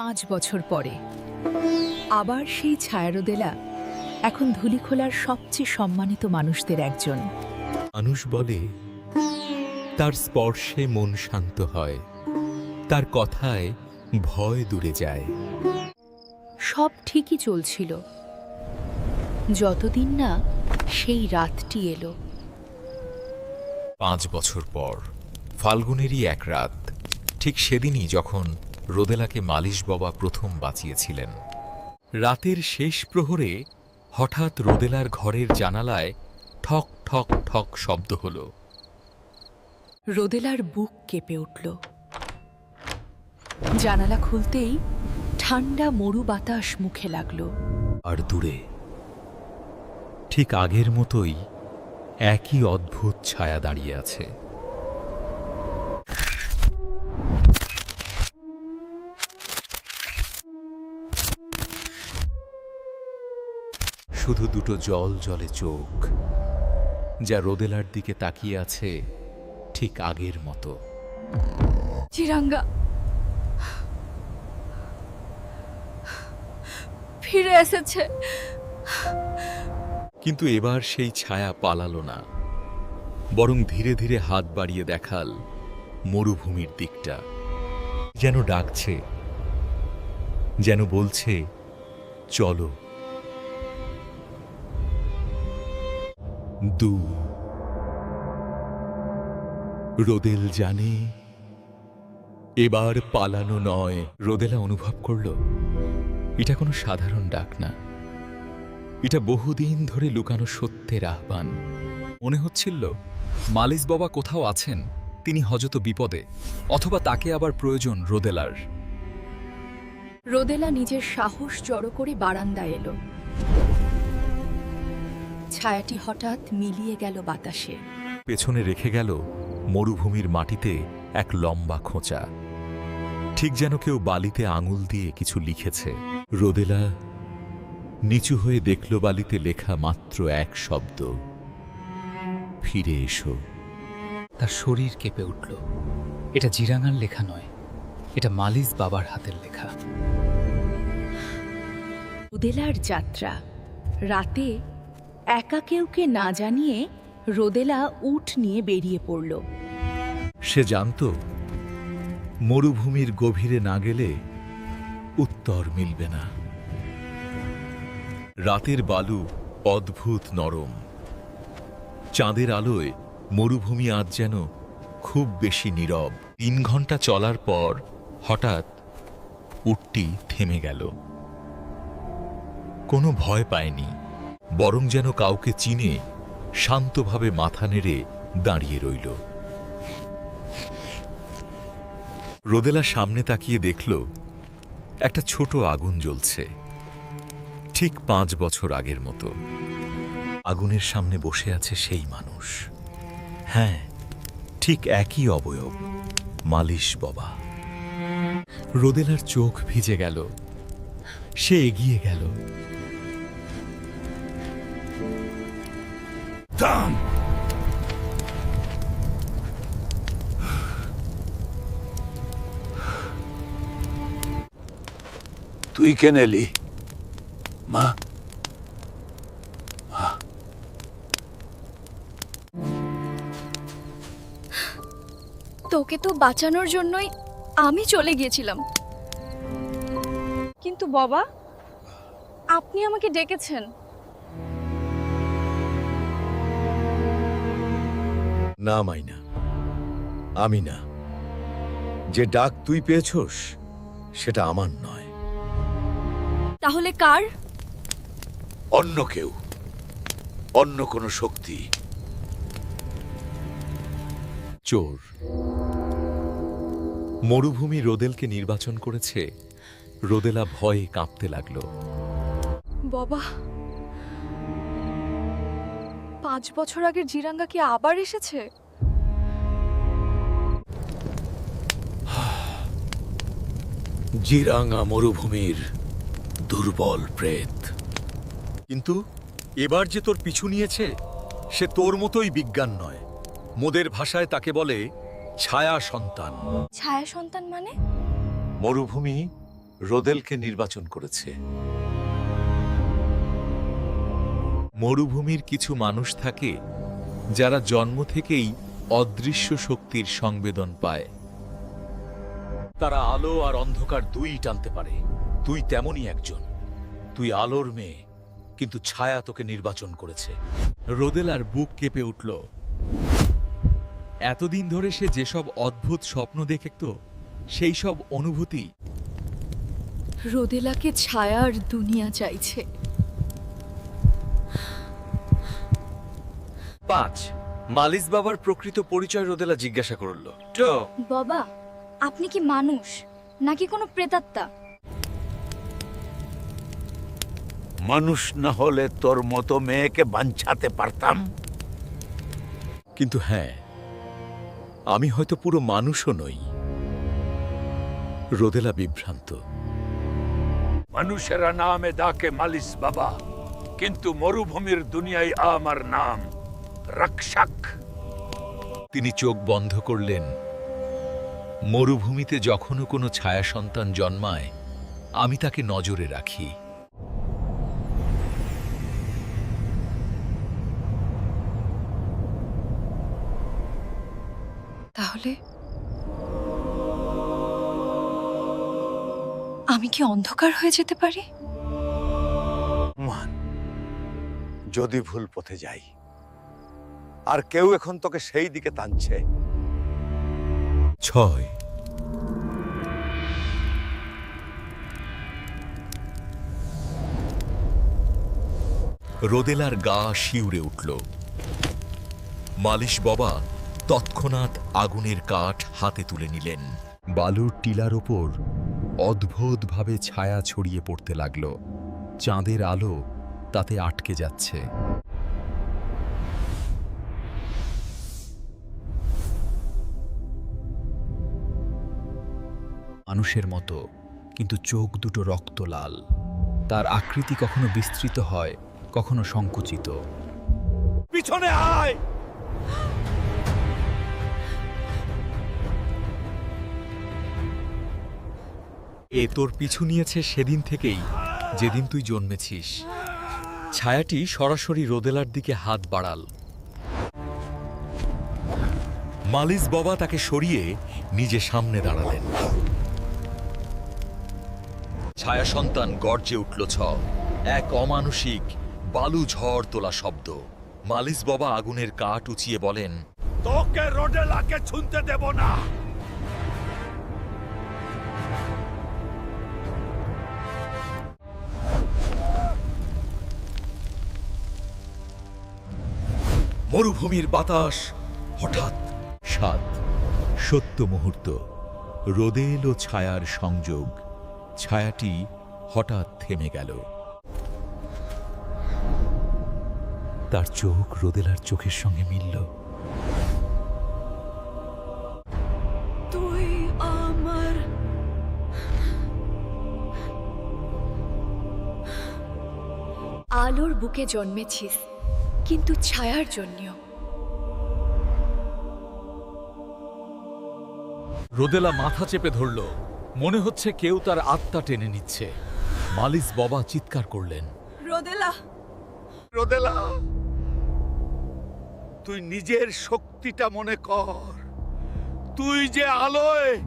পাঁচ বছর পরে। আবার সেই ছায়ারোদেলা এখন ধুলিখোলার সবচেয়ে সম্মানিত মানুষদের একজন। মানুষ বলে তার স্পর্শে মন শান্ত হয় তার কথায় ভয় দূরে যায়। সব ঠিকই চলছিল। যতদিন না সেই রাতটি এলো। পাঁচ বছর পর ফাল্গুনেরই এক রাত ঠিক সেদিনই যখন রোদেলাকে মালিশ বাবা প্রথম বাঁচিয়েছিলেন। রাতের শেষ প্রহরে হঠাৎ রোদেলার ঘরের জানালায় ঠক ঠক ঠক শব্দ হলো। রোদেলার বুক কেঁপে উঠল। জানালা খুলতেই ঠান্ডা মরু বাতাস মুখে লাগল। আর দূরে ঠিক আগের মতোই একই অদ্ভুত ছায়া দাঁড়িয়ে আছে। শুধু দুটো জল জলে চোখ যা রোদেলার দিকে তাকিয়ে আছে ঠিক আগের মতো। চিরাঙ্গা ফিরে এসেছে। কিন্তু এবার সেই ছায়া পালালো না বরং ধীরে ধীরে হাত বাড়িয়ে দেখাল মরুভূমির দিকটা। যেন ডাকছে যেন বলছে চলো দু। রোদেল জানে, এবার পালানো নয়। রোদেলা অনুভব করল, এটা কোনো সাধারণ ডাক না। এটা বহুদিন ধরে লুকানো সত্যের আহ্বান। মনে হচ্ছিল, মালিস বাবা কোথাও আছেন, তিনি হযত বিপদে, অথবা তাকে আবার প্রয়োজন রোদেলার। রোদেলা নিজের সাহস জড়ো করে বারান্দায় এলো। ছায়াটি হঠাৎ মিলিয়ে গেল বাতাসে। পেছনে রেখে গেল মরুভূমির মাটিতে এক লম্বা খোঁচা। ঠিক যেন কেউ বালিতে আঙুল দিয়ে কিছু লিখেছে। রোদেলা নিচু হয়ে দেখল বালিতে লেখা মাত্র এক শব্দ। ফিরে এসো। তার শরীর কেঁপে উঠল। এটা জিরাঙার লেখা নয়। এটা মালিস বাবার হাতের লেখা। রোদেলার যাত্রা। রাতে একা কেউকে না জানিয়ে রোদেলা উট নিয়ে বেরিয়ে পড়ল। সে জানত, মরুভূমির গভীরে না গেলে উত্তর মিলবে না। রাতের বালু অদ্ভুত নরম। চাঁদের আলোয় মরুভূমি আজ যেন খুব বেশি নীরব। তিন ঘণ্টা চলার পর হঠাৎ উটটি থেমে গেল। কোনো ভয় পায়নি। বরং যেন কাউকে চিনে, শান্তভাবে মাথা নেড়ে দাঁড়িয়ে রইল। রোদেলা সামনে তাকিয়ে দেখল, একটা ছোট আগুন জ্বলছে, ঠিক পাঁচ বছর আগের মতো। আগুনের সামনে বসে আছে সেই মানুষ। হ্যাঁ ঠিক একই অবয়ব, মালিশ বাবা। রোদেলার চোখ ভিজে গেল, সে এগিয়ে গেল। তুই কেন এলি মা? তোকে তো বাঁচানোর জন্যই আমি চলে গিয়েছিলাম। কিন্তু বাবা আপনি আমাকে ডেকেছেন। না মাইনা। আমি না। যে ডাক তুই পেয়েছস সেটা আমার নয়। তাহলে কার? অন্য কেউ। অন্য কোনো শক্তি। চোর। মরুভূমি রোদেলকে নির্বাচন করেছে। রোদেলা ভয়ে কাঁপতে লাগল। বাবা। পাঁচ বছর আগের জিরাঙ্গা কি আবার এসেছে? জিরাঙ্গা মরুভূমির দুর্বল প্রেত। কিন্তু এবার যে তোর পিছু নিয়েছে সে তোর মতোই বিজ্ঞান নয়। মোদের ভাষায় তাকে বলে ছায়া সন্তান। ছায়া সন্তান মানে? মরুভূমি রোদেলকে নির্বাচন করেছে। মরুভূমির কিছু মানুষ থাকে যারা জন্ম থেকেই অদৃশ্য শক্তির সংবেদন পায়। তারা আলো আর অন্ধকার দুই টানতে পারে। তুই তেমনই একজন। তুই আলোর মেয়ে, কিন্তু ছায়া তোকে নির্বাচন করেছে। রোদেলার বুক কেঁপে উঠল। এতদিন ধরে সে যেসব অদ্ভুত স্বপ্ন দেখত সেই সব অনুভূতি রোদেলাকে ছায়ার দুনিয়া চাইছে। পাঁচ মালিস বাবার প্রকৃত পরিচয় রোদেলা জিজ্ঞাসা করল। বাবা আপনি কি মানুষ নাকি কোনো প্রেতাত্মা? মানুষ না হলে তোর মতো মেয়েকে বাঞ্ছাতে পারতাম। কিন্তু হ্যাঁ আমি হয়তো পুরো মানুষও নই। রোদেলা বিভ্রান্ত। মানুষেরা নামে ডাকে মালিস বাবা কিন্তু মরুভূমির দুনিয়ায় আমার নাম। রক্ষক। তিনি চোখ বন্ধ করলেন। মরুভূমিতে যখনও কোনো ছায়া সন্তান জন্মায় আমি তাকে নজরে রাখি। তাহলে? আমি কি অন্ধকার হয়ে যেতে পারি? যদি ভুল পথে যাই আর কেউ এখন তোকে সেই দিকে টানছে। ছয়। রোদেলার গা শিউরে উঠল। মালিশ বাবা তৎক্ষণাৎ আগুনের কাঠ হাতে তুলে নিলেন। বালুর টিলার ওপর অদ্ভুতভাবে ছায়া ছড়িয়ে পড়তে লাগল। চাঁদের আলো তাতে আটকে যাচ্ছে। মানুষের মতো কিন্তু চোখ দুটো রক্ত লাল। তার আকৃতি কখনো বিস্তৃত হয় কখনো সংকুচিত। পিছনে আয়! এ তোর পিছু নিয়েছে সেদিন থেকেই যেদিন তুই জন্মেছিস। ছায়াটি সরাসরি রোদেলার দিকে হাত বাড়াল। মালিস বাবা তাকে সরিয়ে নিজে সামনে দাঁড়ালেন। ছায়া সন্তান গর্জে উঠল ছ এক অমানসিক বালু ঝড় তোলা শব্দ। মালিস বাবা আগুনের কাঠ উঁচিয়ে বলেন তোকে রোডেলাকে ছুনতে দেব না। মরুভূমির বাতাস হঠাৎ সাত। সত্য মুহূর্ত রোদেল ও ছায়ার সংযোগ। ছায়াটি হঠাৎ থেমে গেল। তার চোখ রোদেলার চোখের সঙ্গে মিলল। তুই আমার আলোর বুকে জন্মেছিস কিন্তু ছায়ার জন্যও। রোদেলা মাথা চেপে ধরল। মনে হচ্ছে কেউ তার আত্মা টেনে নিচ্ছে। মালিস বাবা চিৎকার করলেন। রোদেলা। রোদেলা তুই নিজের শক্তিটা মনে কর। তুই যে আলোয়।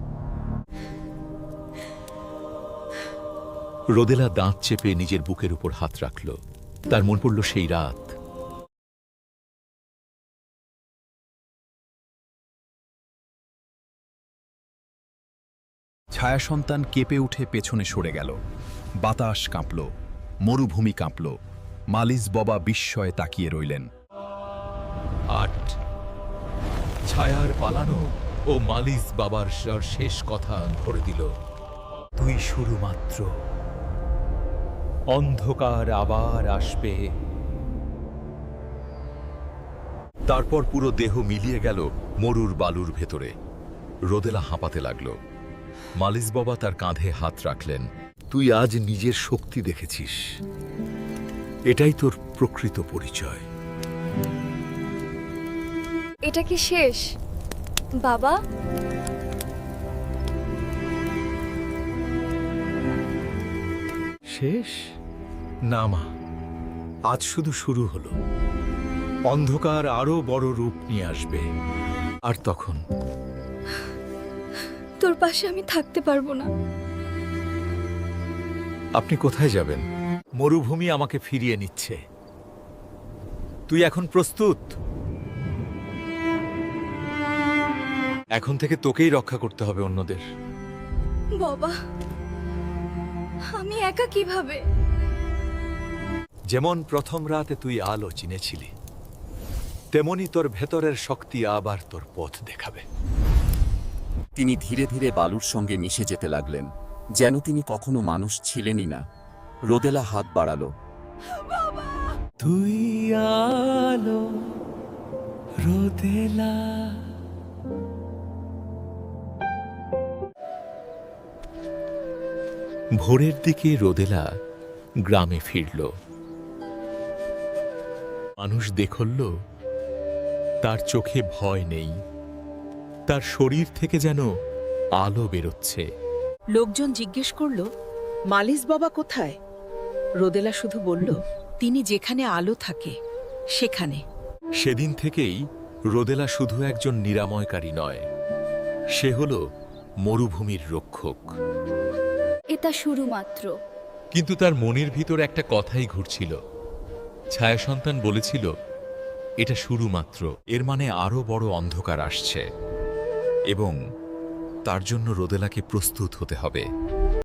রোদেলা দাঁত চেপে নিজের বুকের উপর হাত রাখল। তার মন পড়ল সেই রাত। ছায়া সন্তান কেঁপে উঠে পেছনে সরে গেল। বাতাস কাঁপল, মরুভূমি কাঁপল। মালিস ববা বিস্ময়ে তাকিয়ে রইলেন। আট। ছায়ার পালানো ও মালিস বাবার শেষ কথা ধরে দিল। তুই শুরু মাত্র অন্ধকার আবার আসবে। তারপর পুরো দেহ মিলিয়ে গেল মরুর বালুর ভেতরে। রোদেলা হাঁপাতে লাগল। মালিস বাবা তার কাঁধে হাত রাখলেন। তুই আজ নিজের শক্তি দেখেছিস। এটাই তোর প্রকৃত পরিচয়। এটা কি শেষ? বাবা? শেষ? না মা। আজ শুধু শুরু হলো। অন্ধকার আরও বড় রূপ নিয়ে আসবে। আর তখন তোর পাশে আমি থাকতে পারব না। আপনি কোথায় যাবেন? মরুভূমি আমাকে ফিরিয়ে নিচ্ছে। তুই এখন প্রস্তুত? এখন থেকে তোকেই রক্ষা করতে হবে অন্যদের। বাবা আমি একা কীভাবে? যেমন প্রথম রাতে তুই আলো চিনেছিলি তেমনি তোর ভেতরের শক্তি আবার তোর পথ দেখাবে। তিনি ধীরে ধীরে বালুর সঙ্গে মিশে যেতে লাগলেন যেন তিনি কখনো মানুষ ছিলেনই না। রোদেলা হাত বাড়ালো। তুই আলো রোদেলা। ভোরের দিকে রোদেলা গ্রামে ফিরল। মানুষ দেখল তার চোখে ভয় নেই। তার শরীর থেকে যেন আলো বেরোচ্ছে। লোকজন জিজ্ঞেস করল মালিস বাবা কোথায়? রোদেলা শুধু বলল তিনি যেখানে আলো থাকে সেখানে। সেদিন থেকেই রোদেলা শুধু একজন নিরাময়কারী নয় সে হল মরুভূমির রক্ষক। এটা শুরু মাত্র কিন্তু তার মনের ভিতর একটা কথাই ঘুরছিল। ছায়া সন্তান বলেছিল এটা শুরু মাত্র এর মানে আরও বড় অন্ধকার আসছে। এবং তার জন্য রোদেলাকে প্রস্তুত হতে হবে।